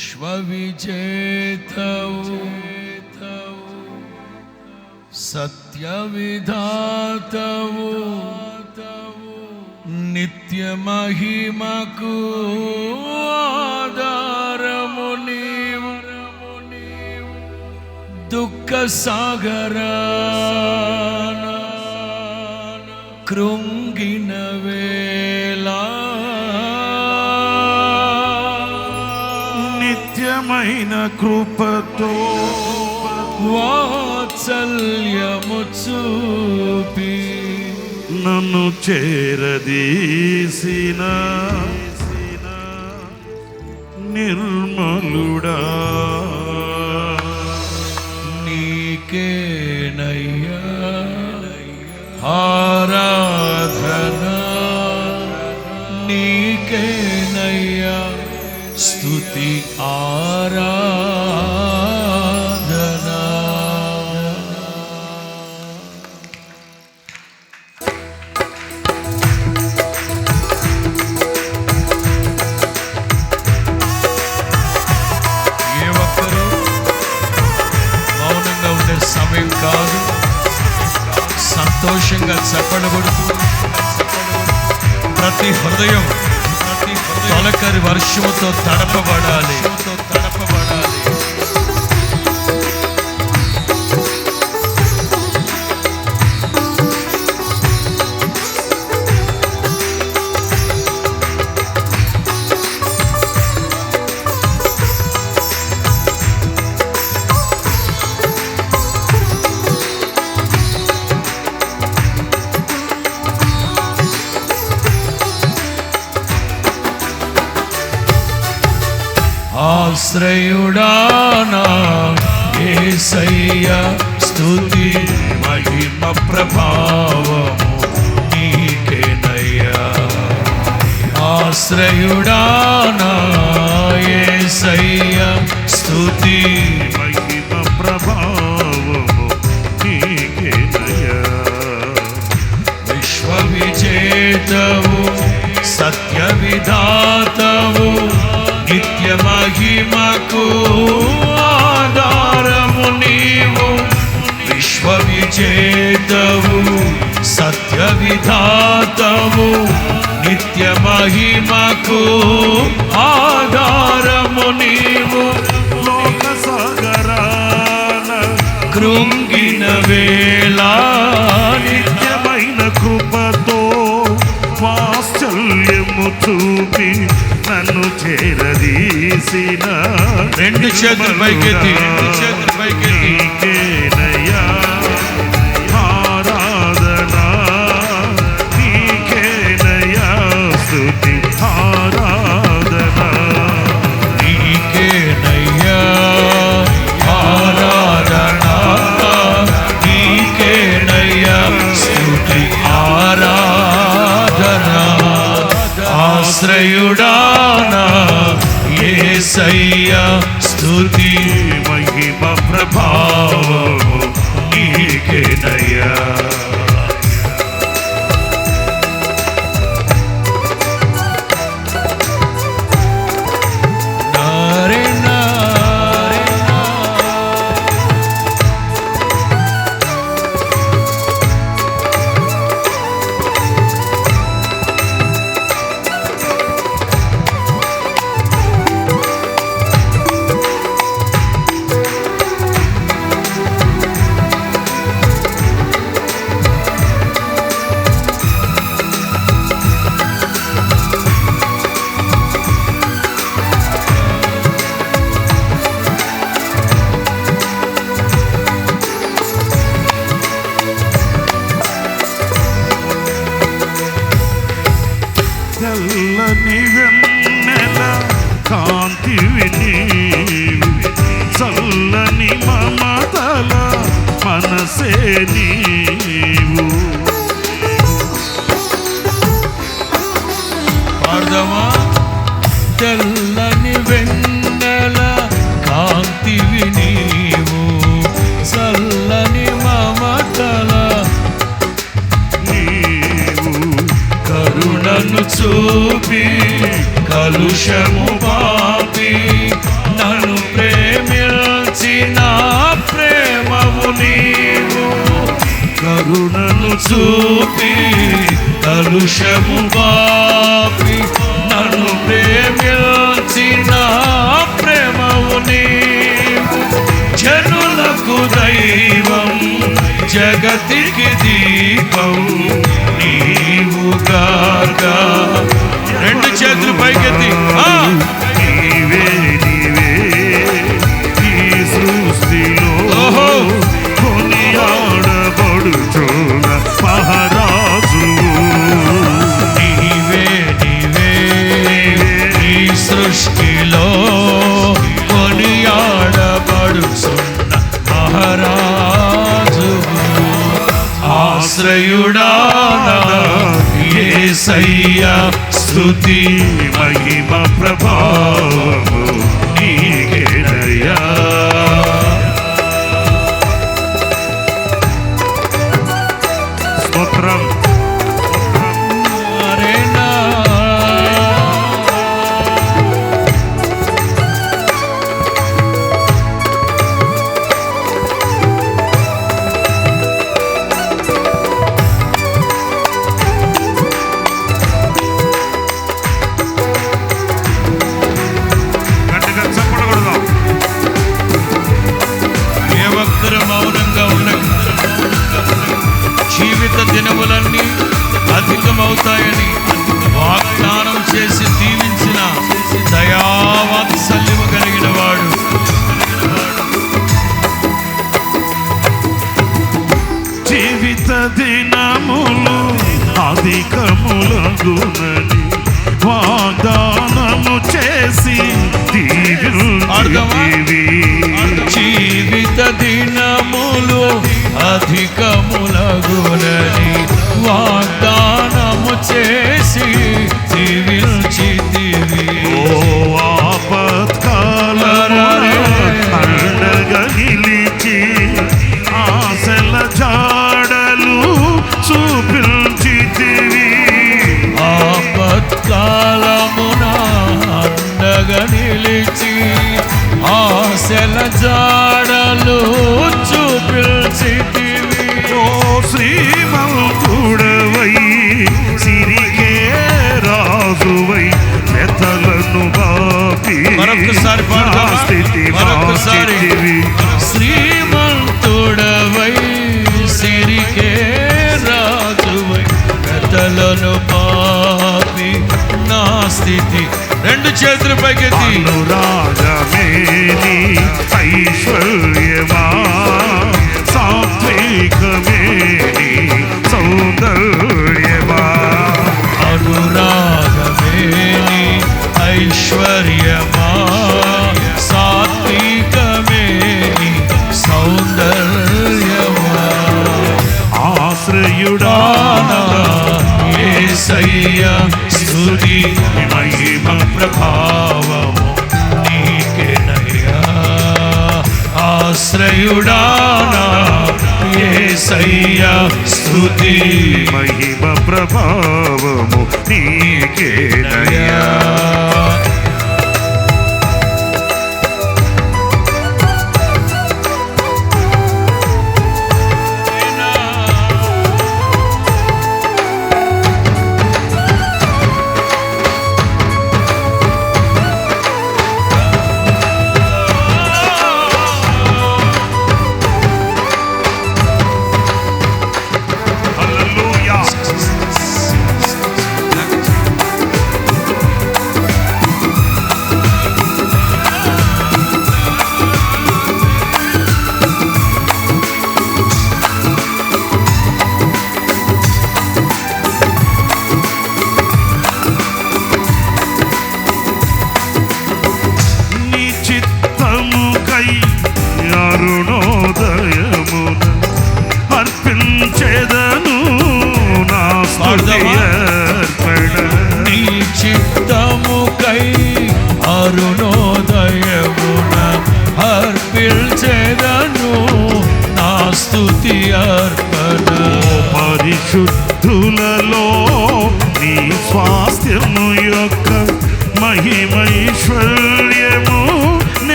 విశ్వవిజేతవు సత్యవిధాతవు నిత్య మహిమకు ఆధారము ఆయన కృపతో వాత్సల్యము చూపి నన్ను చేరదీసిన నిర్మలుడా. నీకేనయ్యా. ఆరాధన స్తుతి ఆరాధన. ఏ ఒక్కరు మౌనంగా ఉండే సమయం కాదు. సంతోషంగా చెప్పడబడుతూ ప్రతి హృదయం తొలకరి వర్షముతో తడపబడాలి. విశ్వవిజేతవు సత్య విధాతవు నిత్య మహిమకు ఆధారము నీవు. విశ్వవిజేతవు సత్య విధాతవు నిత్య చూపి నన్ను చేరదీసిన రెండు చేతులు పైకెత్తి రెండు చేతులు పైకెత్తి. చూపి కలుషము పాపి నన్ను ప్రేమించిన ప్రేమము నీవు. కరుణను చూపి కలుషము పాపి నన్ను ప్రేమించిన ప్రేమము నీవు. జనులకు దైవం జగతికి దీపం నీవు గార్గా ఆశ్రయుడానా? యేసయ్య స్తుతి మహిమ ప్రభావము నిలిచి ఆశల జాడలు చూపిల్చితివి ఓ శ్రీమంతుడవై సిరికే రాజువై మెతలను బాపి మరొక్కసారి పాడదామా? నా స్థితి మరొక్కసారి. మార్చితివి. శ్రీమంతుడవై సిరికే రాజువై కథలను పాపి నా స్థితి రెండు చేతులు పైకెత్తి. అనురాగమేని ఐశ్వర్యమా సాత్వికమేని సౌందర్యమా. అనురాగమేని ఐశ్వర్యమా సాత్వికమేని సౌందర్యమా. ఆశ్రయుడానా ఏసయ్య స్తుతి స్తుతి మహిమ ప్రభావము నీకే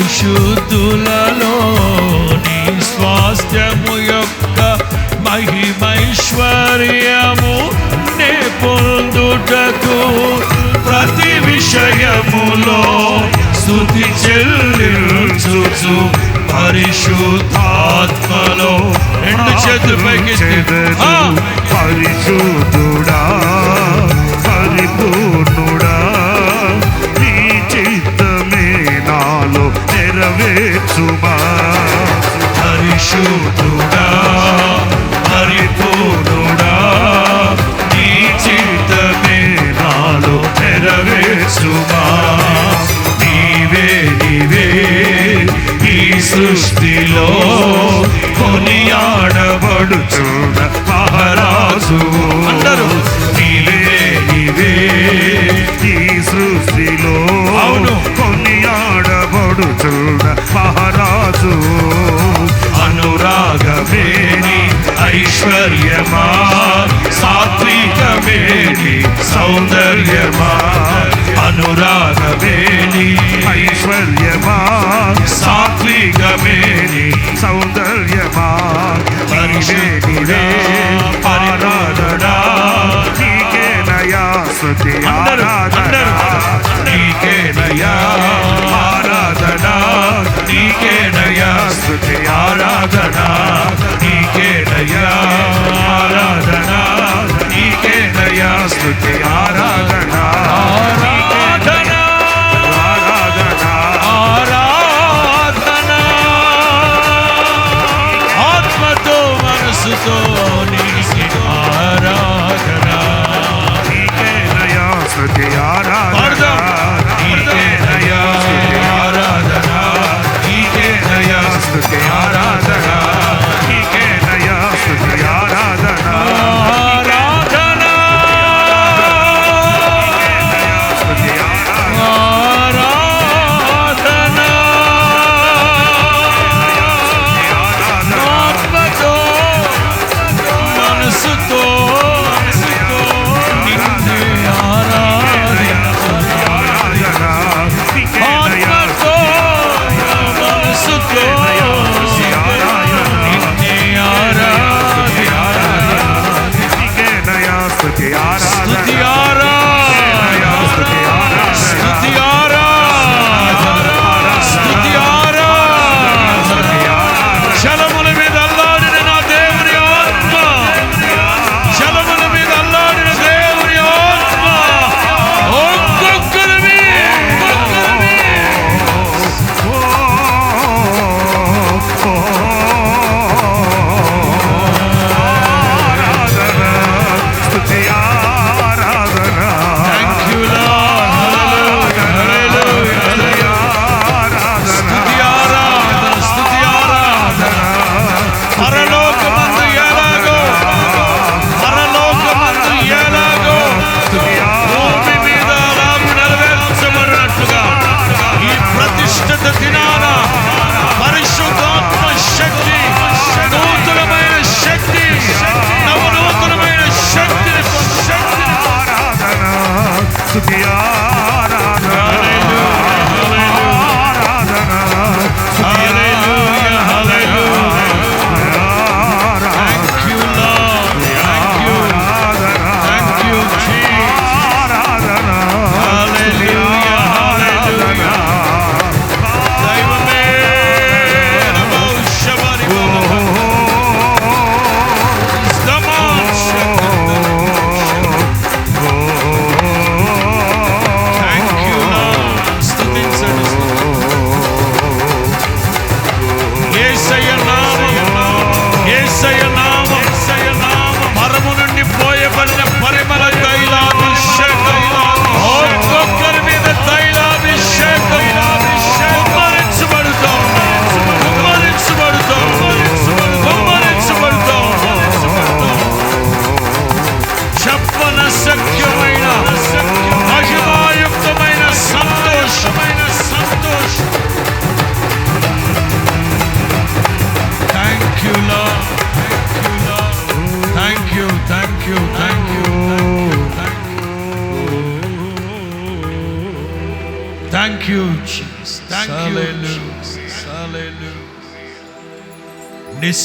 పరిశుద్ధులలో స్వాస్థ్యము యొక్క మహిమైశ్వర్యము నే పొందుటకు ప్రతి విషయములో స్థుతి చెల్లించుచు పరిశుద్ధాత్మలో. రెండు చేతులపైకి పరిశుద్ధుడా పరిపూర్ణుడా. నేర్చుమా? పరిశుద్ధుడా పరిపూర్ణుడా నీ సృష్టిలో కొనియాడబడుచున్న మహారాజువా సౌందర్యమా? అనురాగమేని ఐశ్వర్యమా? సాత్వికమేని సౌందర్యమా? పరిశేణిరే ఆరాధనా నీకే నయా సుతియా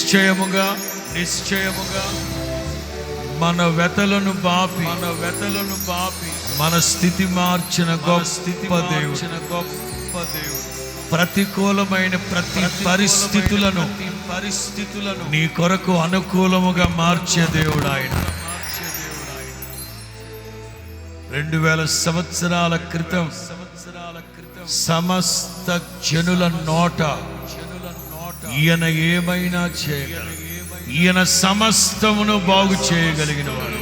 నిశ్చయముగా నిశ్చయముగా మన వెతలను బాపి మన వెతలను బాపి మన స్థితి మార్చిన గొప్ప స్థితి మార్చిన గొప్ప దేవుడు. ప్రతికూలమైన ప్రతి పరిస్థితులను పరిస్థితులను నీ కొరకు అనుకూలముగా మార్చే దేవుడు ఆయన. రెండు వేల సంవత్సరాల క్రితం సంవత్సరాల క్రితం సమస్త జనుల నోట ఈయన ఏమైనా చేయగలడు? ఈయన సమస్తమును బాగు చేయగలిగిన వాడు.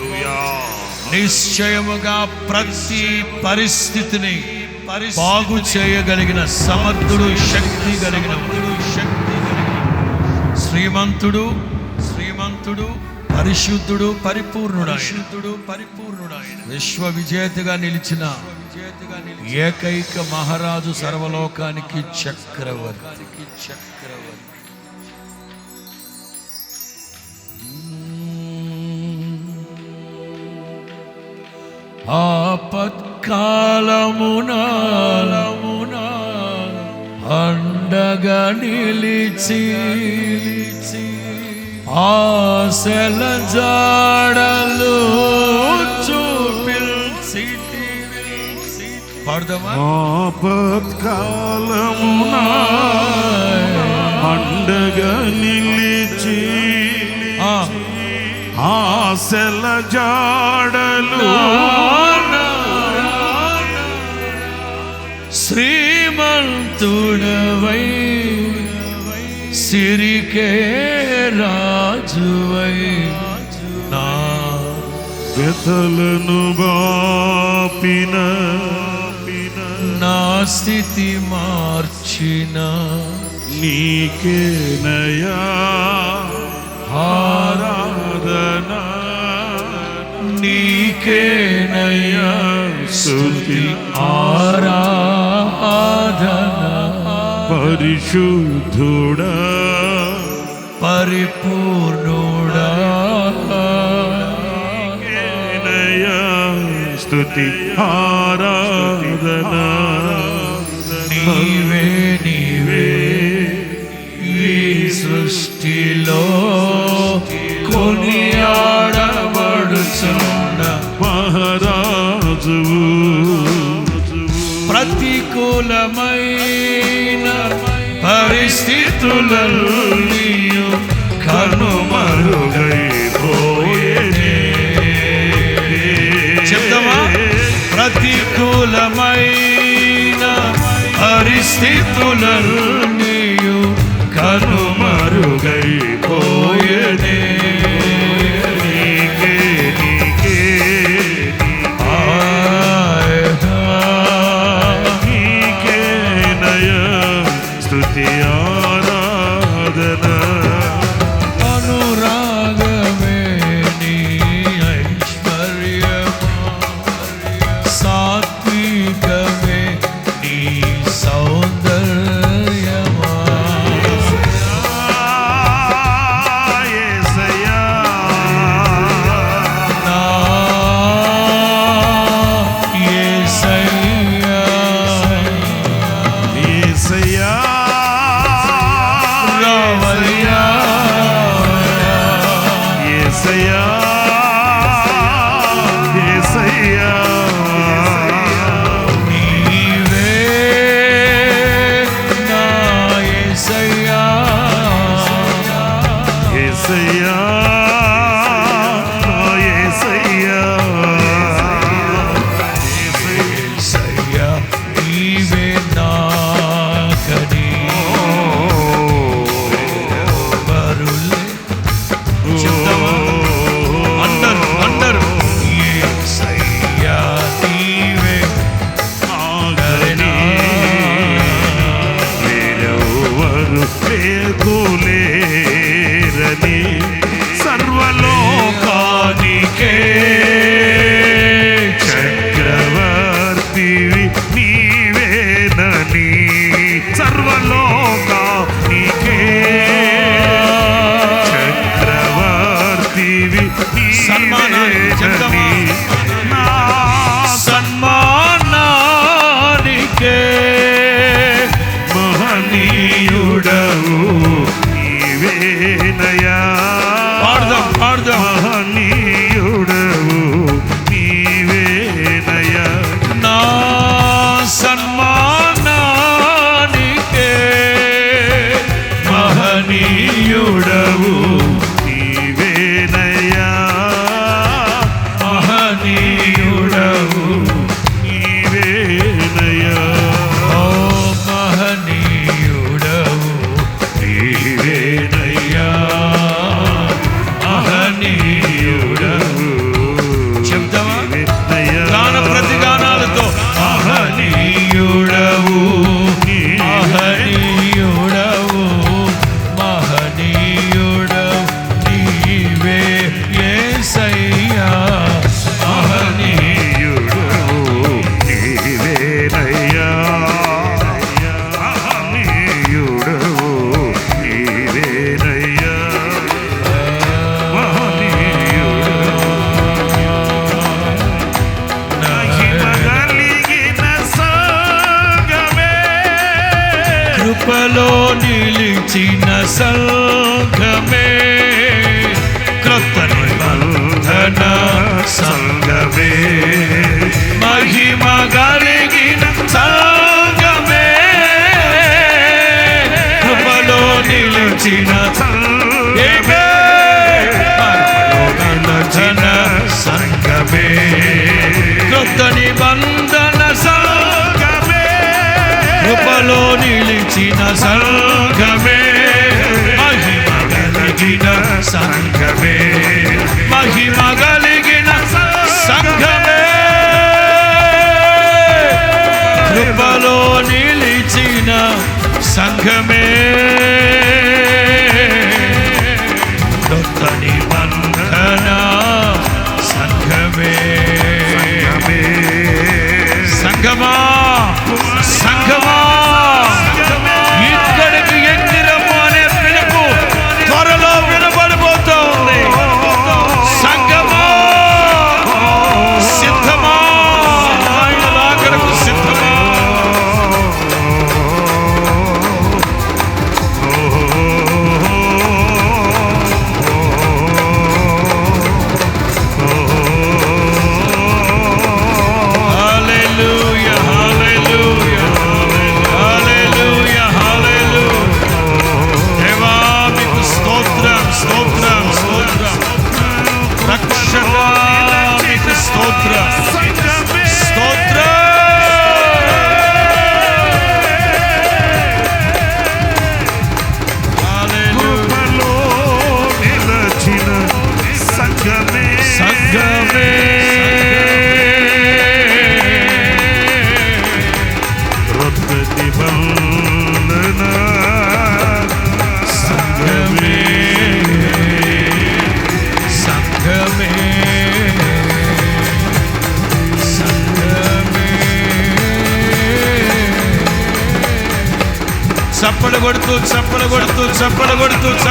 నిశ్చయముగా ప్రతి పరిస్థితిని బాగు చేయగలిగిన సమర్థుడు శక్తి కలిగిన శక్తి శ్రీమంతుడు శ్రీమంతుడు పరిశుద్ధుడు పరిపూర్ణుడు పరిశుద్ధుడు పరిపూర్ణుడు విశ్వ విజేతగా నిలిచిన ఏకైక మహారాజు సర్వలోకానికి చక్రవర్తి. చక్రవర్తి. ఆపత్కాలమున అండగా నిలిచి ఆశల జాడలు పాడదామా ఆపత్కాలమున అండగా నిలిచి ఆ. ఆశల జాడలు. శ్రీమంతుడవై సిరికే రాజువై. నా వ్యతలను బాపిన నా స్థితి మార్చిన. నీకేనయా ఆరాధన నీకేనయ శృతి ఆరాధన పరిశుద్ధుడా పరిపూర్ణుడా. స్తుతి. ఆరాధనా. అనుకూలమైన పరిస్థితులలో కనుమరుగైపోయేనే చెప్తామా ప్రతికూలమైన పరిస్థితులలో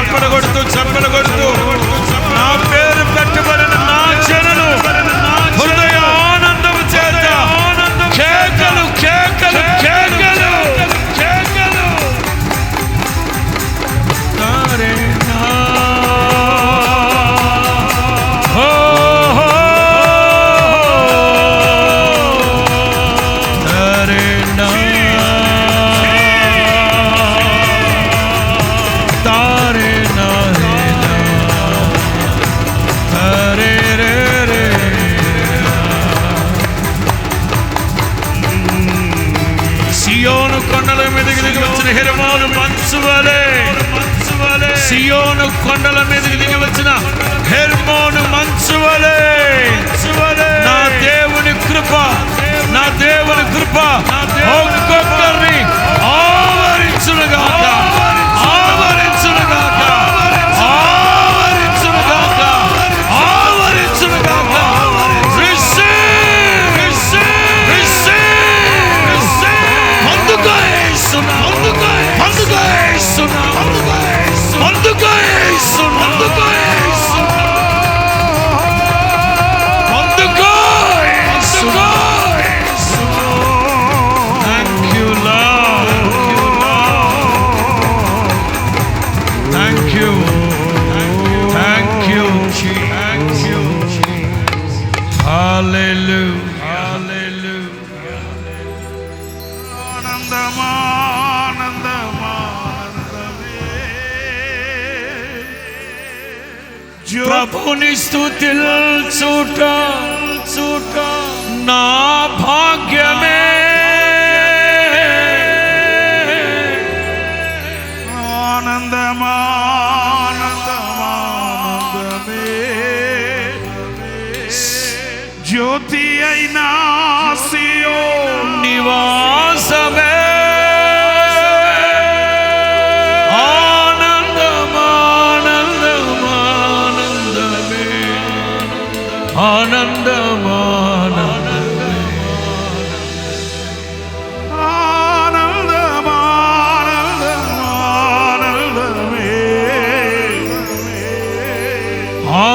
కొడుతూ కొడుతూ చప్పలు కొడుతూ. సియోను కొండల మీద ప్రభుని స్థుతిల్ చూట చూట. నా భాగ్యమే.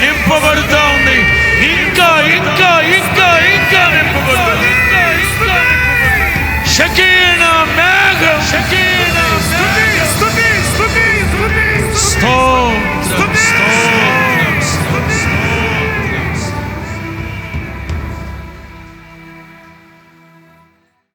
నింపబడుతూ ఉంది ఇంకా ఇంకా ఇంకా ఇంకా నింపబడుతుంది షకీనా మేఘం షకీనా స్తుతి స్తుతి స్తుతి స్తుతి స్తోత్రం